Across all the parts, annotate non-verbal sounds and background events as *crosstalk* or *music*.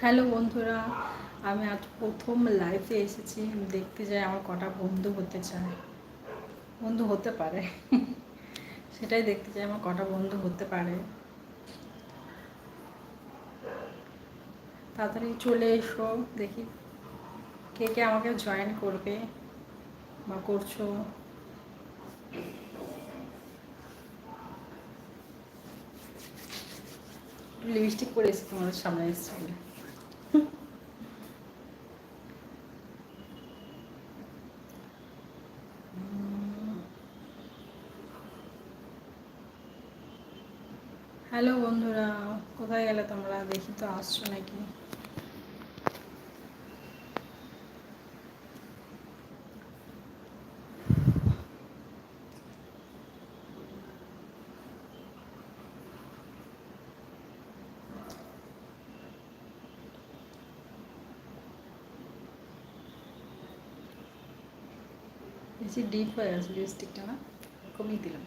Hello বন্ধুরা, আমি আজ প্রথম লাইফে এসেছি। আমি দেখতে যাই আমার কটা বন্ধু হতে চায়। বন্ধু হতে পারে। *laughs* সেটাই দেখতে চাই আমার কটা বন্ধু হতে পারে। তাড়াতাড়ি চলে এসো, দেখি কে কে আমাকে জয়েন করবে বা করছ। লিপস্টিক পরে এসেছি তোমাদের সামনে এসেছি বলে হ্যালো বন্ধুরা, কোথায় গেলে তোমরা? দেখি তো আসছো নাকি? বেশি ডিপ হয়ে গেছে লিপস্টিকটা না? কমিয়ে দিলাম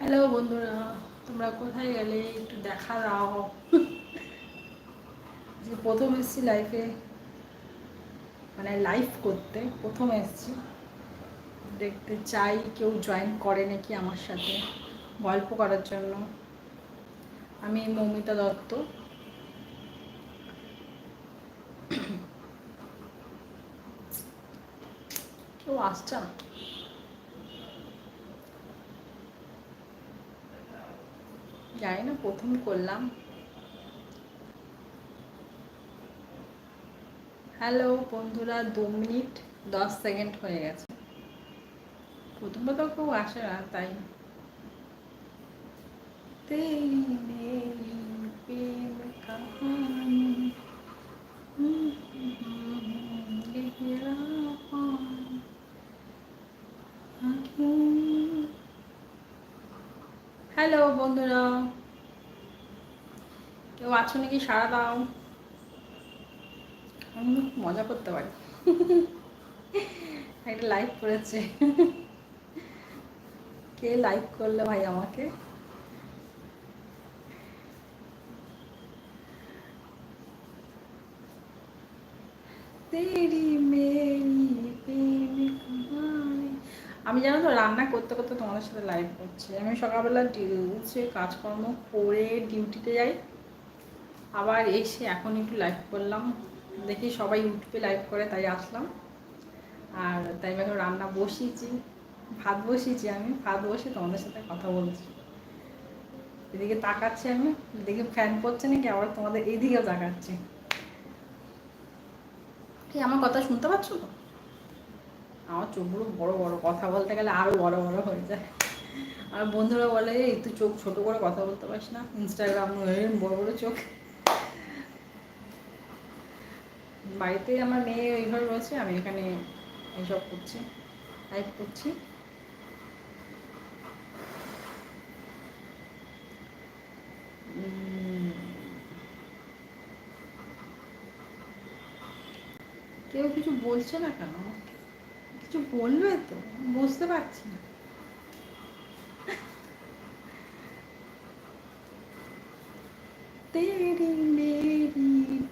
হ্যালো বন্ধুরা তোমরা কোথায় গেলে একটু দেখা দাও। যে প্রথম এসেছি লাইফে মানে লাইভ করতে, প্রথম এসেছি। দেখতে চাই কেউ জয়েন করে নাকি আমার সাথে, গল্প করার জন্য। আমি মৌমিতা দত্ত। কেউ আসছে না? জানি না, প্রথম করলাম। হ্যালো বন্ধুরা, দু মিনিট, দশ সেকেন্ড হয়ে গেছে। প্রথমে তো কেউ আসে না, তাই। তেরি মেরি প্রেম কাহানি। হ্যালো বন্ধুরা। কেউ আছো নাকি? সারা দাও। আমি মজা করতে পারি। *laughs* একটা লাইভ করেছে। কে লাইক করলে ভাই আমাকে? আমি জানো তো, রান্না করতে করতে তোমাদের সাথে লাইভ করছি। আমি সকালবেলা হচ্ছে কাজকর্ম করে ডিউটিতে যাই। আবার এসে এখন একটু লাইভ করলাম। দেখি সবাই ইউটিউবে লাইভ করে, তাই আসলাম। আর তাই এখন রান্না বসিয়েছি। ভাত বসিয়েছি আমি। ভাত বসে তোমাদের সাথে কথা বলছি। এদিকে তাকাচ্ছি আমি। এদিকে ফ্যান পড়ছে নাকি? আবার তোমাদের এইদিকেও তাকাচ্ছি। কি, আমার কথা শুনতে পাচ্ছ? তো আমার চোখগুলো বড় বড়, কথা বলতে গেলে আরও বড় বড় হয়ে যায়। আর বন্ধুরা বলে, এই তুই চোখ ছোট করে কথা বলতে পারিস না ইনস্টাগ্রাম বড় বড় চোখ। বাড়িতে আমার মেয়ে ওইভাবে রয়েছে আমি এখানে এইসব করছি টাইপ করছি। কেউ কিছু বলছে না কেন? কিছু বলবে তো? বুঝতে পারছি না। তেরি মেরি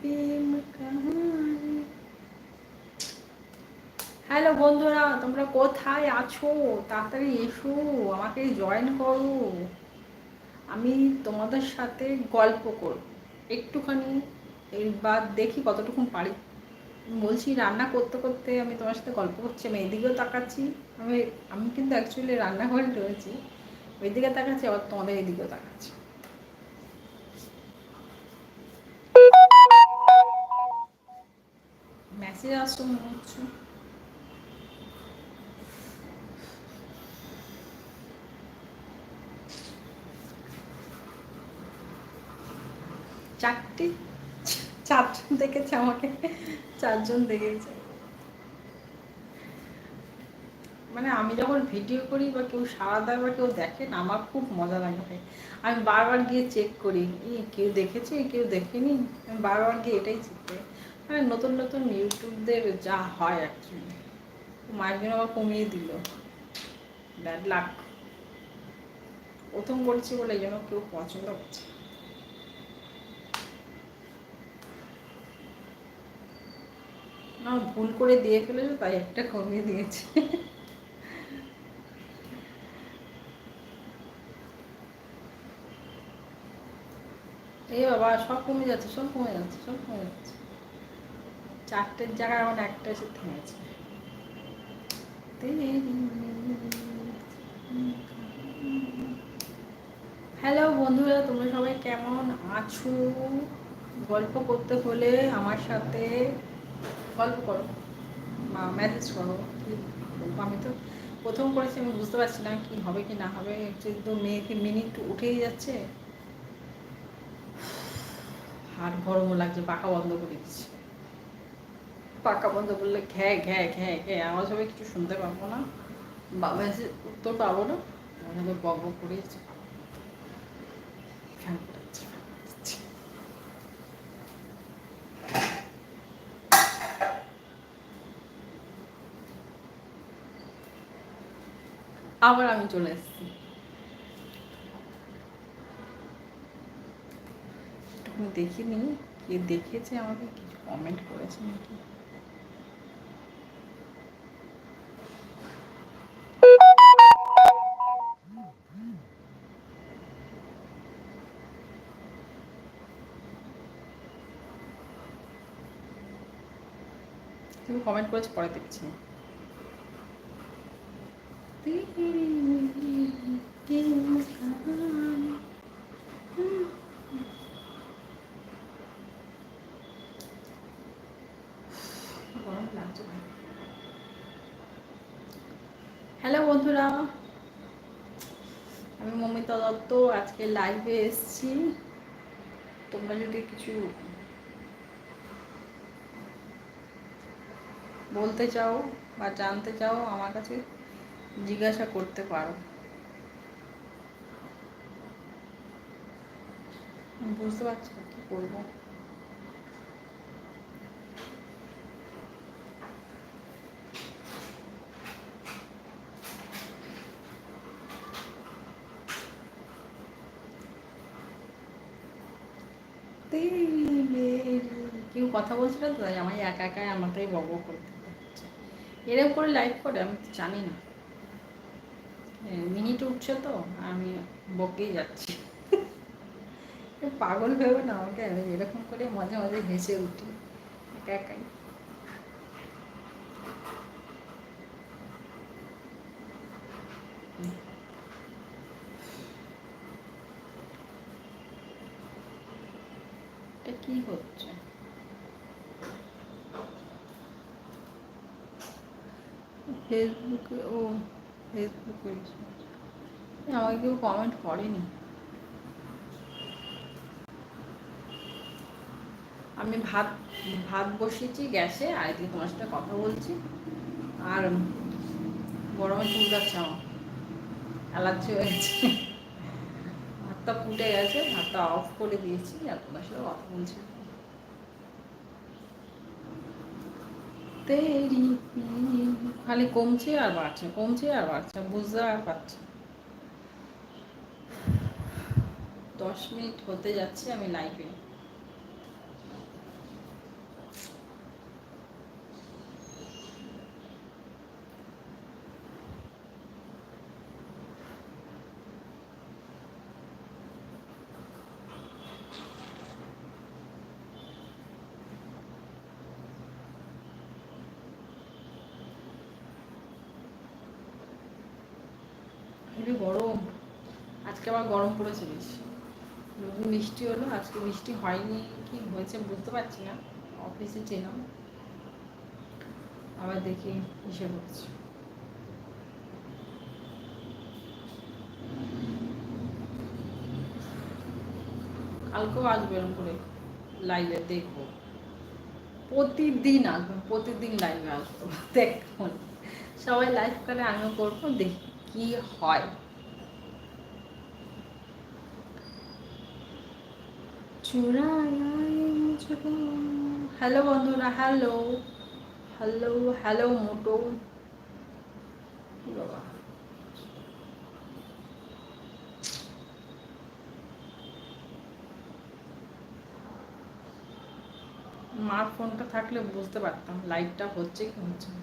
প্রেম কাহানি। হ্যালো বন্ধুরা, তোমরা কোথায় আছো? তাড়াতাড়ি এসো, আমাকে জয়েন করো। আমি তোমাদের সাথে গল্প করব। একটুখানি এইবার দেখি কতটুকু পারি। বলছি, রান্না করতে করতে আমি তোমার সাথে গল্প করছি, আমি এদিকেও তাকাচ্ছি। আমি আমি কিন্তু অ্যাকচুয়ালি রান্নাঘরে রয়েছি ওইদিকে তাকাচ্ছি, আবার তোমাদের এদিকেও তাকাচ্ছি। মেসেজ আসছে মনে হচ্ছে। চারটি? চারজন দেখেছে আমাকে। চারজন দেখেছে। মানে আমি যখন ভিডিও করি বা কেউ সারা দেয় বা কেউ না, আমার খুব মজা লাগে আমি বারবার গিয়ে চেক করি এই কেউ দেখেছে কেউ দেখেনি? আমি বারবার গিয়ে এটাই চেক করি। মানে নতুন নতুন ইউটিউবদের যা হয় অ্যাকচুয়ালি মায়ের জন্য আবার কমিয়ে দিল। ব্যাড লাক প্রথম বলছি বলে এই জন্য কেউ পছন্দ করছে না ভুল করে দিয়ে ফেলেছো, তাই একটা কমিয়ে দিয়েছে। এই বাবা, সব কমে যাচ্ছে, সব কমে যাচ্ছে, সব কমে যাচ্ছে। চারটের জায়গায় আমার একটা এসে থেমেছে। হ্যালো বন্ধুরা, তোমরা সবাই কেমন আছো? গল্প করতে হলে আমার সাথে গল্প করো। বা মেসেজ করো। আমি তো প্রথম করেছি, আমি বুঝতে পারছি না কি হবে কি না হবে। যেহেতু মেয়েকে মিনিট উঠেই যাচ্ছে, আর গরমও লাগছে পাকা বন্ধ করে দিচ্ছি। পাকা বন্ধ করলে ঘ্যা ঘ্যা ঘ্যা ঘ্যা, আমার সবাই কিছু শুনতে পাবো না। বা উত্তর পাবো না আমাকে বক বক করে যাচ্ছে ফ্যান চালাচ্ছি, ফ্যান চালাচ্ছি। আবার আমি চলে এসেছি। দেখিনি? কে দেখেছে আমাকে? কিছু কমেন্ট করেছে নাকি? তুমি কমেন্ট করেছ, পরে দেখছি। হ্যালো বন্ধুরা। আমি মমিতা দত্ত, আজকে লাইভে এসেছি। তোমরা যদি কিছু বলতে চাও বা জানতে চাও আমার কাছে জিজ্ঞাসা করতে পারো। বুঝতে পারছি কি করব। কেউ কথা বলছিল তো, তাই আমি একা একাই আমাকেই বক করতে এরকম করে লাইভ করে আমি জানি না। মিনিট উঠছে তো, আমি বকেই যাচ্ছি। পাগল ভেবে না, আমাকে আমি এরকম করে মাঝে মাঝে হেসে উঠি। একা একাই। কি হচ্ছে? ফেসবুকে, ও। ফেসবুকে আমাকে কেউ কমেন্ট করেনি। আমি ভাত ভাত বসিয়েছি গ্যাসে, আর এদিকে তোমার সাথে কথা বলছি। আর গরমে চুল যাচ্ছে আমার। অ্যালার্জি হয়ে গেছে। ভাতটা ফুটে গেছে, ভাতটা অফ করে দিয়েছি, আর তোমার সাথে কথা বলছি। তেরি খালি কমছে আর বাড়ছে, কমছে আর বাড়ছে, বুঝতে আর পারছে দশ মিনিট হতে যাচ্ছে, আমি লাইভে হেবি গরম আজকে আবার গরম পড়েছে বেশি। বৃষ্টি হলো, আজকে বৃষ্টি হয়নি, কি হয়েছে বুঝতে পারছি না। অফিসে ছিলাম আবার দেখি হিসেব হচ্ছে কালকেও আসবে এরকম করে লাইভে দেখব। প্রতিদিন আসবে, প্রতিদিন লাইভে আসব। *laughs* দেখুন সবাই লাইভ করে, আমিও করব, দেখি কি হয়। হ্যালো বন্ধুরা, হ্যালো। হ্যালো হ্যালো মোটো। মার ফোনটা থাকলে বুঝতে পারতাম লাইটটা হচ্ছে কি হচ্ছে না।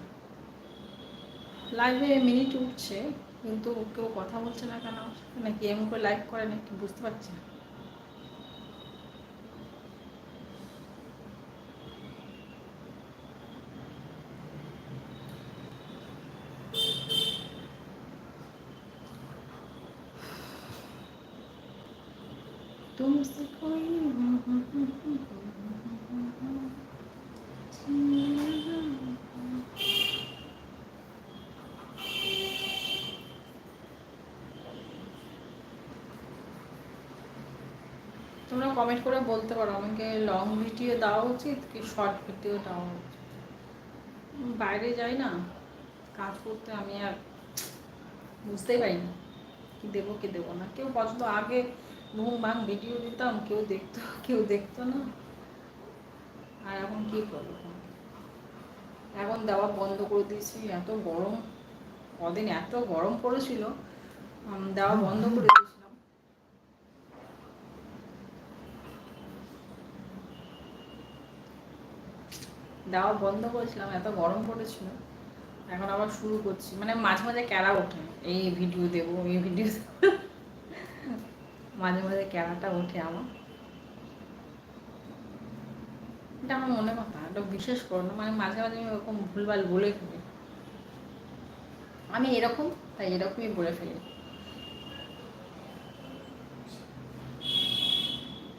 লাইভে মিনিট উঠছে, কিন্তু কেউ কথা বলছে না কেন? নাকি এমন করে লাইভ করে নাকি বুঝতে পারছি না। তোমরা কমেন্ট করে বলতে পারো, আমাকে লং ভিডিও দেওয়া উচিত কি শর্ট ভিডিও দেওয়া উচিত? বাইরে যাই না, কাজ করতে আমি আর বুঝতেই পারি না কি দেবো কি দেবো না। কেউ পছন্দ আগে ভাঙ ভিডিও দিতাম, কেউ দেখতো কেউ দেখতো না। আর এখন কি করব এখন দেওয়া বন্ধ করে দিয়েছি, এত গরম। কদিন এত গরম পড়েছিল দেওয়া বন্ধ করে দিয়েছিলাম। দেওয়া বন্ধ করেছিলাম, এত গরম পড়েছিল। এখন আবার শুরু করছি মানে মাঝে মাঝে ক্যারা ওঠে, এই ভিডিও দেবো, এই ভিডিও মাঝে মাঝে ক্যারাটা ওঠে আমার। এটা আমার মনে কথা এটা বিশেষ করো না মানে মাঝে মাঝে আমি ওরকম ভুলভাল বলে ফেলি। আমি এরকম তাই এরকমই বলে ফেলি।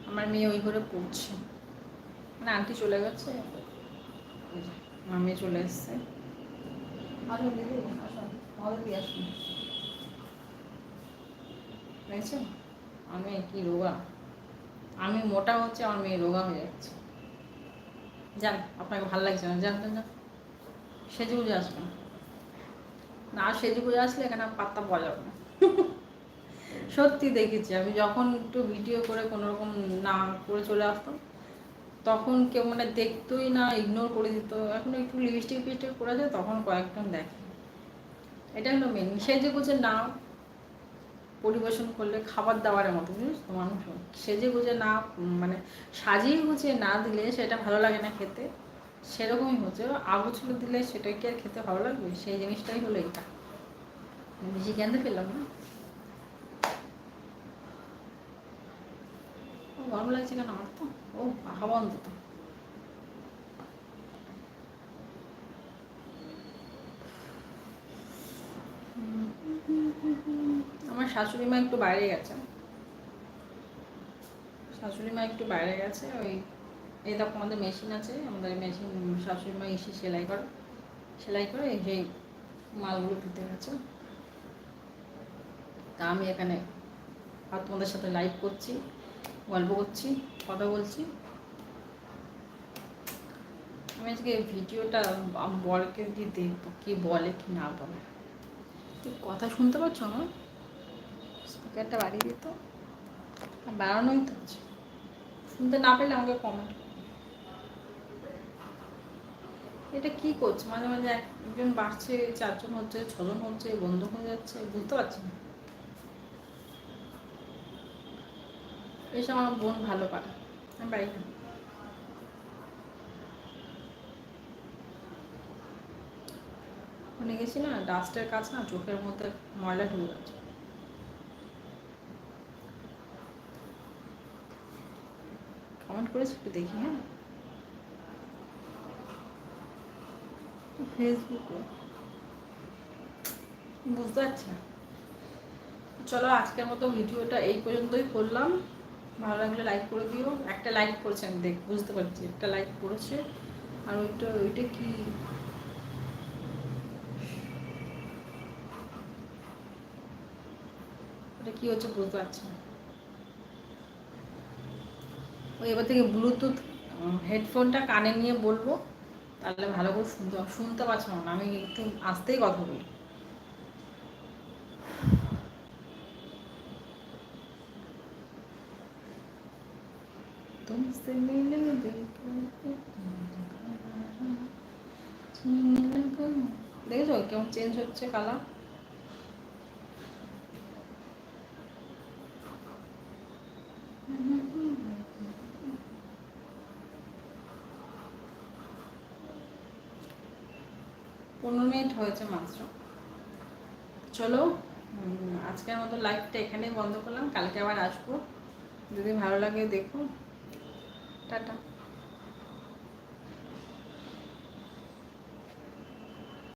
আমার মেয়ে ওই ঘরে পড়ছে। মানে আন্টি চলে গেছে। মেয়ে চলে এসছে। আসুন দিদি আসুন। আমাদের দিয়ে আসুন। দেখছেন আমি কি রোগা? আমি মোটা হচ্ছে, আমার মেয়ে রোগা হয়ে যাচ্ছে। যান আপনাকে ভালো লাগছে না। যান যান সেজে গুজে আসবেন না। সেজে গুজে আসলে এখানে পাত্তা পাওয়া যাবে না। সত্যি দেখেছি, আমি যখন একটু ভিডিও করে কোনো রকম না করে চলে আসতাম, তখন কেউ মানে দেখতোই না ইগনোর করে দিত। এখন একটু লিপস্টিক ফিস্টিক করেছে তখন কয়েকজন দেখে। এটা হলো মেন সেজে গুজে না পরিবেশন করলে খাবার দাবারের মতো বুঝিস তো মানুষ সেজে গুজে না মানে সাজিয়ে গুছিয়ে না দিলে সেটা ভালো লাগে না খেতে। সেরকমই হচ্ছে। আগুছুলো দিলে সেটাই কি আর খেতে ভালো লাগবে? সেই জিনিসটাই হলো এটা। বেশি জ্ঞান পেলাম না। গরম লাগছে কেন আমার তো? ও, হাওয়া অন্তত। আমার শাশুড়ি মা একটু বাইরে গেছে। শাশুড়ি মা একটু বাইরে গেছে, ওই এই আমাদের মেশিন আছে, আমাদের মেশিন শাশুড়ি মা এসে সেলাই করে। সেলাই করে সেই মালগুলো দিতে গেছে। তা আমি এখানে আর তোমাদের সাথে লাইভ করছি, গল্প করছি, কথা বলছি। আমি আজকে ভিডিওটা বরকে দিয়ে দেখব, কি বলে, কি না বলে। কথা শুনতে পাচ্ছ আমার স্পিকারটা বাড়িয়ে দিত বাড়ানোই তো হচ্ছে। শুনতে না পেলে আমাকে কমেন্ট এটা কি করছে? মাঝে মাঝে একজন বাড়ছে, চারজন হচ্ছে, ছজন হচ্ছে, বন্ধ হয়ে যাচ্ছে, বুঝতে পারছি না। এসব আমার বোন ভালো পারে আমি বাড়ি না ওখানে গেছি না ডাস্টের কাছে না, চোখের মধ্যে ময়লা ঢুকে গেছে। কমেন্ট করেছি একটু দেখি হ্যাঁ? ফেসবুকে বুঝতে পারছি চলো আজকের মতো ভিডিওটা এই পর্যন্তই করলাম। ভালো লাগলে লাইক করে দিও। একটা লাইক করেছে, আমি দেখ বুঝতে পারছি, একটা লাইক করেছে। আর ওইটা ওইটা কি ওটা কি হচ্ছে বুঝতে পারছি না ওই এবার থেকে ব্লুটুথ হেডফোনটা কানে নিয়ে বলবো তাহলে ভালো করে শুনতে শুনতে পাচ্ছ না আমি একটু আসতেই কথা বলি तुमसे तुमसे मिले दिल দেখেছো কেমন চেঞ্জ হচ্ছে কালার পনেরো মিনিট হয়েছে মাত্র। চলো আজকের মতো লাইভটা এখানেই বন্ধ করলাম। কালকে আবার আসব। যদি ভালো লাগে দেখো। টাটা।